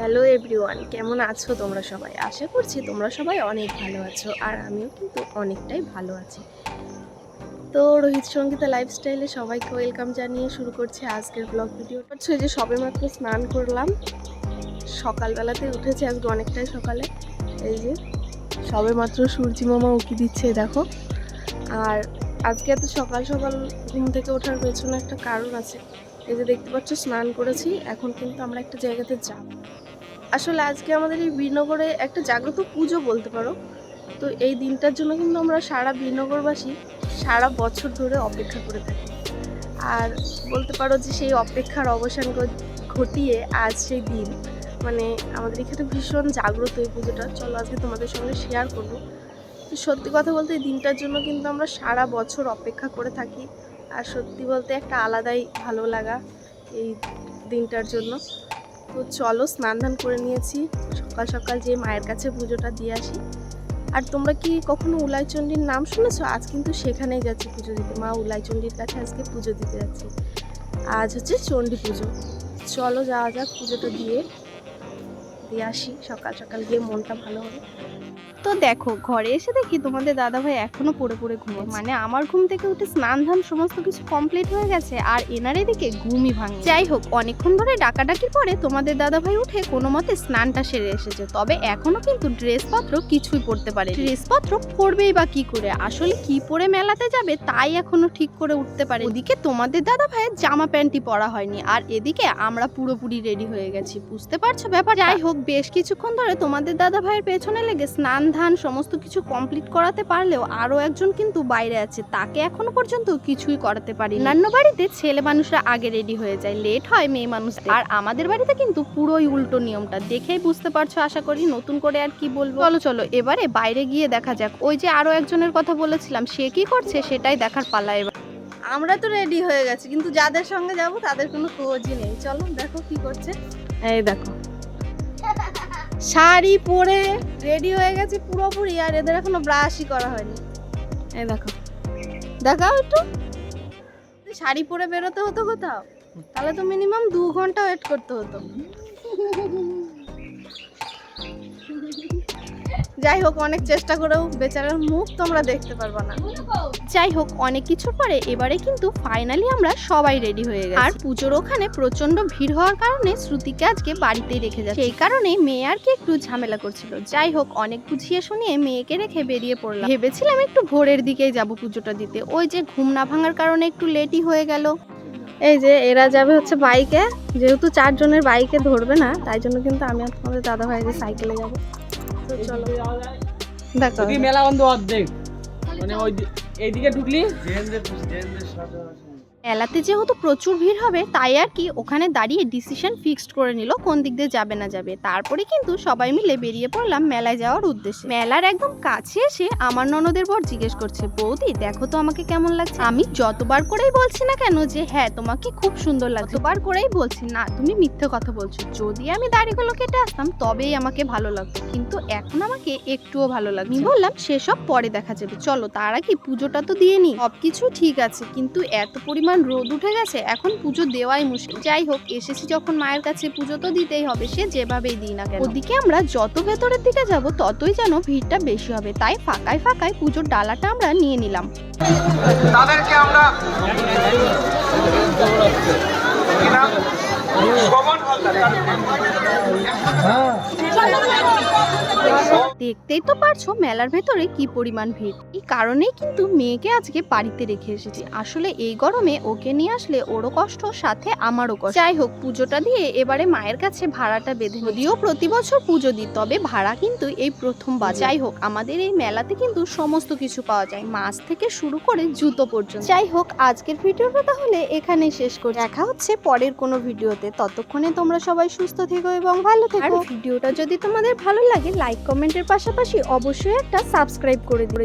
Hello everyone, কেমন আছো তোমরা সবাই? আশা করছি তোমরা সবাই অনেক ভালো আছো আর আমিও কিন্তু অনেকটাই ভালো আছি। তো রোহিত সঙ্গীতা লাইফস্টাইলে সবাইকে ওয়েলকাম জানিয়ে শুরু করছি আজকের ব্লগ ভিডিও হচ্ছে যে সবে মাত্র স্নান করলাম, সকালবেলাতে উঠেছি আজকে অনেকটাই সকালে। এই যে সবে মাত্র সূর্যি মামা উকি দিচ্ছে, দেখো। আর আজকে এত সকাল সকাল ঘুম থেকে ওঠার পেছনে একটা কারণ আছে। এই যে দেখতে পাচ্ছ, স্নান করেছি, এখন কিন্তু আমরা একটা জায়গাতে যাব। আসলে আজকে আমাদের এই বীরনগরে একটা জাগ্রত পুজো বলতে পারো। তো এই দিনটার জন্য কিন্তু আমরা সারা বীরনগরবাসী সারা বছর ধরে অপেক্ষা করে থাকি। আর বলতে পারো যে সেই অপেক্ষার অবসান ঘটিয়ে আজ সেই দিন মানে আমাদের এখানে ভীষণ জাগ্রত এই পুজোটা। চলো আজকে তোমাদের সঙ্গে শেয়ার করব। তো সত্যি কথা বলতে এই দিনটার জন্য কিন্তু আমরা সারা বছর অপেক্ষা করে থাকি। আর সত্যি বলতে একটা আলাদাই ভালো লাগা এই দিনটার জন্য। তো চলো স্নান ধান করে নিয়েছি। সকাল সকাল যে মায়ের কাছে পুজোটা দিয়ে আসি। আর তোমরা কি কখনো উলাইচণ্ডীর নাম শুনেছো? আজ কিন্তু সেখানেই যাচ্ছি পুজো দিতে। মা উলাইচণ্ডীর কাছে আজকে পুজো দিতে যাচ্ছি। আজ হচ্ছে চণ্ডী পুজো। চলো যাওয়া যাক পুজোটা দিয়ে। দিয়ে আসি, সকাল সকাল গিয়ে মনটা ভালো হবে। তো দেখো, ঘরে এসে দেখি তোমাদের দাদা ভাই এখনও পড়ে পড়ে ঘুমো মানে আমার ঘুম থেকে উঠে স্নান ধান সমস্ত কিছু কমপ্লিট হয়ে গেছে আর এনার এদিকে ঘুমই ভাঙে যাই হোক, অনেকক্ষণ ধরে ডাকাডাকির পরে তোমাদের দাদা ভাই উঠে কোনো মতে স্নানটা সেরে এসেছে। তবে এখনও কিন্তু ড্রেসপত্র কিছুই পড়তে পারে ড্রেসপত্র পরবেই বা কি করে? আসলে কি পরে মেলাতে যাবে তাই এখনও ঠিক করে উঠতে পারে ওদিকে তোমাদের দাদা ভাইয়ের জামা প্যান্টই পরা হয়নি। আর এদিকে আমরা পুরোপুরি রেডি হয়ে গেছি। বুঝতে পারছ ব্যাপার যাই হোক বেশ কিছুক্ষণ ধরে তোমাদের দাদা ভাইয়ের পেছনে লেগে স্নান, ধান সমস্ত কিছু কমপ্লিট করাতে পারলেও আরও একজন কিন্তু বাইরে আছে। তাকে এখনও পর্যন্ত কিছুই করাতে পারি অন্যান্য বাড়িতে ছেলে মানুষরা আগে রেডি হয়ে যায়। লেট হয় মেয়ে মানুষ আর আমাদের বাড়িতে কিন্তু পুরোই উল্টো নিয়মটা। দেখেই বুঝতে পারছ, আশা করি নতুন করে আর কি বলব। চলো চলো, এবারে বাইরে গিয়ে দেখা যাক। ওই যে আরও একজনের কথা বলেছিলাম, সে কি করছে সেটাই দেখার পালা এবার। আমরা তো রেডি হয়ে গেছি, কিন্তু যাদের সঙ্গে যাব তাদের কোনো খোঁজই নেই। চলো, দেখো কি করছে। এই দেখো। শাড়ি পরে রেডি হয়ে গেছে পুরোপুরি আর এদের এখনও ব্রাশই করা হয়নি। এই দেখো। দেখাও একটু। শাড়ি পরে বেরোতে হতো কোথাও, তাহলে তো মিনিমাম দু ঘণ্টা ওয়েট করতে হতো। যাই হোক, অনেক চেষ্টা করেও বেচারার মুখ তোমরা দেখতে পারবে না। যাই হোক, অনেক কিছু পরে এবারে কিন্তু ফাইনালি আমরা সবাই রেডি হয়ে গেছি। আর পুজোর ওখানে প্রচণ্ড ভিড় হওয়ার কারণে শ্রুতিকে আজকে বাড়িতেই রেখে যাচ্ছে। সেই কারণে মেয়ে আর কি একটু ঝামেলা করছিল। যাই হোক, অনেক বুঝিয়ে শুনিয়ে মেয়েকে রেখে বেরিয়ে পড়লাম। ভেবেছিলাম একটু ভোরের দিকেই যাব পুজোটা দিতে। ওই যে ঘুম না ভাঙার কারণে একটু লেটই হয়ে গেল। এই যে এরা যাবে হচ্ছে বাইকে। যেহেতু চারজনের বাইকে ধরবে না, তাই জন্য কিন্তু আমি তোমাদের দাদা ভাই যে সাইকেলে যাব। তো চলো। দেখো। মেলা বন্ধ অর্ধেক। মানে ওই এইদিকে ঢুকলি? মেলাতে যেহেতু প্রচুর ভিড় হবে, তাই আর কি ওখানে দাঁড়িয়ে ডিসিশন ফিক্সড করে নিল কোন দিক দিয়ে যাবে না যাবে। তারপরে কিন্তু সবাই মিলে বেরিয়ে পড়লাম মেলায় যাওয়ার উদ্দেশ্যে। মেলার একদম কাছে এসে আমার ননদের বর জিজ্ঞেস করছে, বৌদি, দেখো তো আমাকে কেমন লাগছে? আমি যতবার করেই বলছি না কেন যে হ্যাঁ তোমাকে খুব সুন্দর লাগছে। ততবার করেই বলছি, না, তুমি মিথ্যে কথা বলছো। যদি আমি দাড়িগুলো কেটে আসতাম, তবেই আমাকে ভালো লাগতো। কিন্তু এখন আমাকে একটুও ভালো লাগছে আমি বললাম, সেসব পরে দেখা যাবে। চলো, তার আগে পুজোটা তো দিয়ে নি সবকিছু ঠিক আছে, কিন্তু এত পরিমাণ রোদ উঠে গেছে এখন পুজো দেওয়াই মুশকিল। যাই হোক এসেছি যখন মায়ের কাছে পুজো তো দিতেই হবে সে যেভাবেই দিই না কেন। ওদিকে আমরা যত ভেতরের দিকে যাব ততই যেন ভিড়টা বেশি হবে তাই ফাঁকায় ফাঁকায় পুজোর ডালাটা আমরা নিয়ে নিলাম। তাদেরকে আমরা? পবন হালদার। দেখতেই তো পারছ মেলার ভেতরে কি পরিমাণ ভিড়। এই কারণেই কিন্তু মেয়েকে আজকে বাড়িতে রেখে এসেছি। আসলে এই গরমে ওকে নিয়ে আসলে ওরও কষ্ট, সাথে আমারও কষ্ট। যাই হোক, পুজোটা দিয়ে এবারে মায়ের কাছে ভাড়াটা বেঁধে। যদিও প্রতি বছর পুজো দিই, তবে ভাড়া কিন্তু এই প্রথমবার যাই হোক, আমাদের এই মেলাতে কিন্তু সমস্ত কিছু পাওয়া যায়, মাছ থেকে শুরু করে জুতো পর্যন্ত। যাই হোক, আজকের ভিডিওটা তাহলে এখানেই শেষ করি দেখা হচ্ছে পরের কোনো ভিডিওতে। ততক্ষণে তোমরা সবাই সুস্থ থেকো এবং ভালো থেকো। ভিডিওটা যদি তোমাদের ভালো লাগে লাইক কমেন্টের পাশাপাশি অবশ্যই একটা সাবস্ক্রাইব করে দিও